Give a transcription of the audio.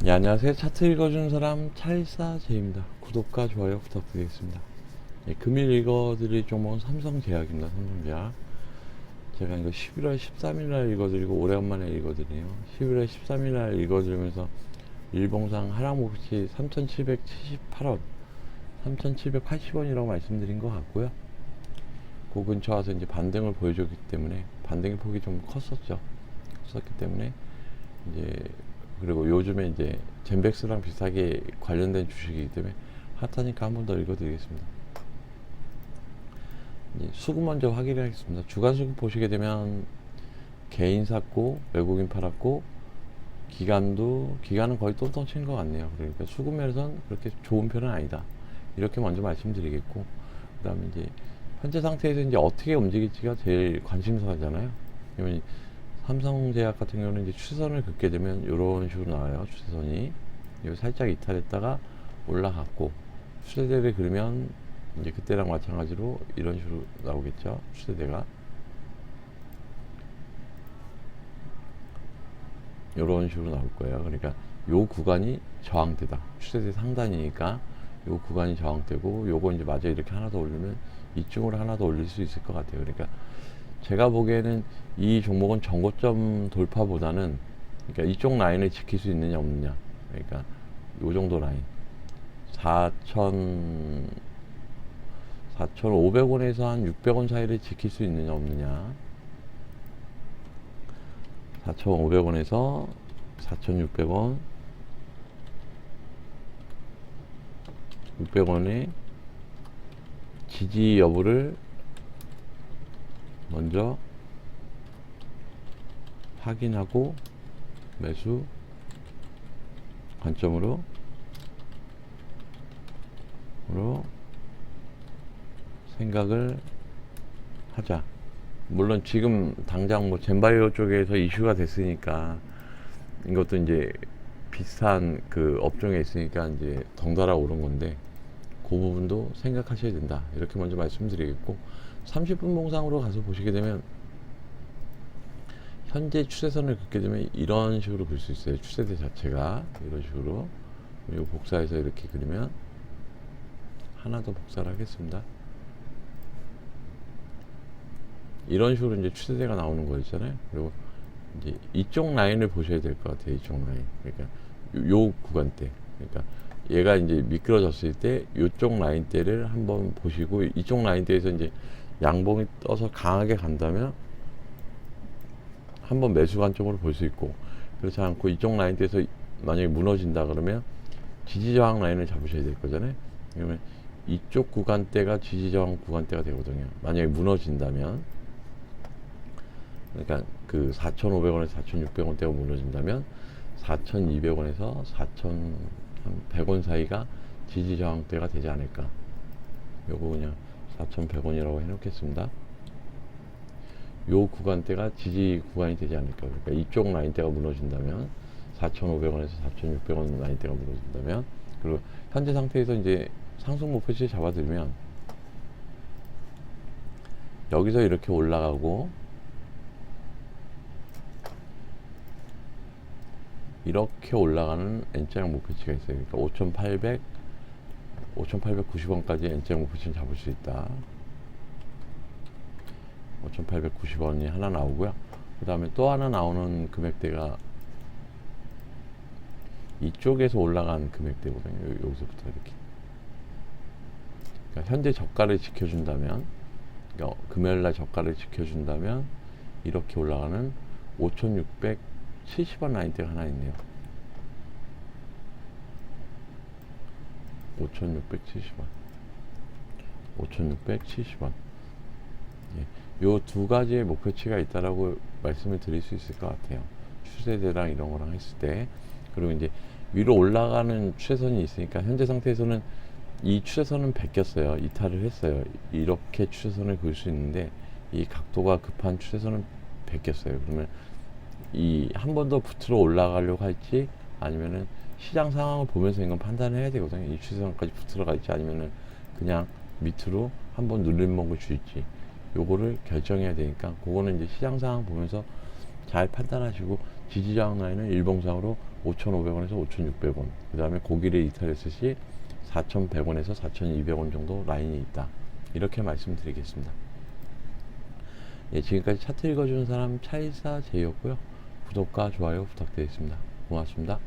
네, 안녕하세요. 차트 읽어주는 사람 찰사제입니다. 구독과 좋아요 부탁드리겠습니다. 예, 금일 읽어드릴 종목은 삼성제약입니다. 삼성제약. 제가 이거 11월 13일 날 읽어드리고 오래간만에 읽어드리네요. 11월 13일 날 읽어드리면서 일봉상 하락 목표치 3,778원, 3,780원이라고 말씀드린 것 같고요. 그 근처 와서 이제 반등을 보여줬기 때문에 반등의 폭이 좀 컸었죠. 컸었기 때문에 이제 그리고 요즘에 이제 젠백스랑 비슷하게 관련된 주식이기 때문에 핫하니까 한 번 더 읽어드리겠습니다. 이제 수급 먼저 확인하겠습니다. 주간 수급 보시게 되면 개인 샀고 외국인 팔았고 기간도 기간은 거의 똥똥 친 것 같네요. 그러니까 수급 면에선 그렇게 좋은 편은 아니다. 이렇게 먼저 말씀드리겠고 그다음에 이제 현재 상태에서 이제 어떻게 움직일지가 제일 관심사잖아요. 그러면 삼성제약 같은 경우는 이제 추세선을 긋게 되면 이런 식으로 나와요. 추세선이 요 살짝 이탈했다가 올라갔고 추세대를 그리면 이제 그때랑 마찬가지로 이런 식으로 나오겠죠. 추세대가 이런 식으로 나올 거예요. 그러니까 요 구간이 저항대다. 추세대 상단이니까 요 구간이 저항대고 요거 이제 마저 이렇게 하나 더 올리면 이쪽으로 하나 더 올릴 수 있을 것 같아요. 그러니까 제가 보기에는 이 종목은 정고점 돌파보다는 그러니까 이쪽 라인을 지킬 수 있느냐 없느냐. 그러니까 요 정도 라인. 4천 4,500원에서 한 600원 사이를 지킬 수 있느냐 없느냐. 4,500원에서 4,600원. 600원의 지지 여부를 먼저 확인하고 매수 관점으로 으로 생각을 하자. 물론 지금 당장 뭐 젠바이오 쪽에서 이슈가 됐으니까 이것도 이제 비슷한 그 업종에 있으니까 이제 덩달아 오른 건데 그 부분도 생각하셔야 된다. 이렇게 먼저 말씀드리겠고 30분 봉상으로 가서 보시게 되면 현재 추세선을 긋게 되면 이런 식으로 그릴 수 있어요. 추세대 자체가 이런 식으로 이 복사해서 이렇게 그리면 하나 더 복사를 하겠습니다. 이런 식으로 이제 추세대가 나오는 거였잖아요. 그리고 이제 이쪽 라인을 보셔야 될 것 같아요. 이쪽 라인. 그러니까 요, 요 구간대. 그러니까 얘가 이제 미끄러졌을 때 이쪽 라인대를 한번 보시고 이쪽 라인대에서 이제 양봉이 떠서 강하게 간다면 한번 매수 관점으로 볼 수 있고 그렇지 않고 이쪽 라인대에서 만약에 무너진다 그러면 지지 저항 라인을 잡으셔야 될 거잖아요. 그러면 이쪽 구간대가 지지 저항 구간대가 되거든요. 만약에 무너진다면 그러니까 그 4,500원에서 4,600원대가 무너진다면 4,200원에서 4,100원 사이가 지지 저항대가 되지 않을까. 요거 그냥 4,100원이라고 해놓겠습니다. 요 구간대가 지지 구간이 되지 않을까. 그러니까 이쪽 라인대가 무너진다면 4,500원에서 4,600원 라인대가 무너진다면 그리고 현재 상태에서 이제 상승 목표치 잡아들면 여기서 이렇게 올라가고 이렇게 올라가는 N자형 목표치가 있어요. 그러니까 5,800, 5,890원까지 N자형 목표치를 잡을 수 있다. 5,890원이 하나 나오고요. 그 다음에 또 하나 나오는 금액대가 이쪽에서 올라간 금액대거든요. 요- 여기서부터 이렇게. 그러니까 현재 저가를 지켜준다면, 그러니까 금요일날 저가를 지켜준다면 이렇게 올라가는 5,670원 라인대가 하나 있네요. 5,670원. 5,670원. 요두 가지의 목표치가 있다라고 말씀을 드릴 수 있을 것 같아요. 추세대랑 이런 거랑 했을 때. 그리고 이제 위로 올라가는 추세선이 있으니까 현재 상태에서는 이 추세선은 베꼈어요. 이탈을 했어요. 이렇게 추세선을 그을 수 있는데 이 각도가 급한 추세선은 베꼈어요. 그러면 이 한 번 더 붙으러 올라가려고 할지 아니면은 시장 상황을 보면서 이건 판단을 해야 되거든요. 입시상까지 붙들어가 있지 아니면은 그냥 밑으로 한번 눌림목을 줄지. 요거를 결정해야 되니까 그거는 이제 시장 상황 보면서 잘 판단하시고 지지저항 라인은 일봉상으로 5,500원에서 5,600원 그 다음에 고기를 이탈했을 시 4,100원에서 4,200원 정도 라인이 있다. 이렇게 말씀드리겠습니다. 예, 지금까지 차트 읽어주는 사람 차이사 제이였고요. 구독과 좋아요 부탁드리겠습니다. 고맙습니다.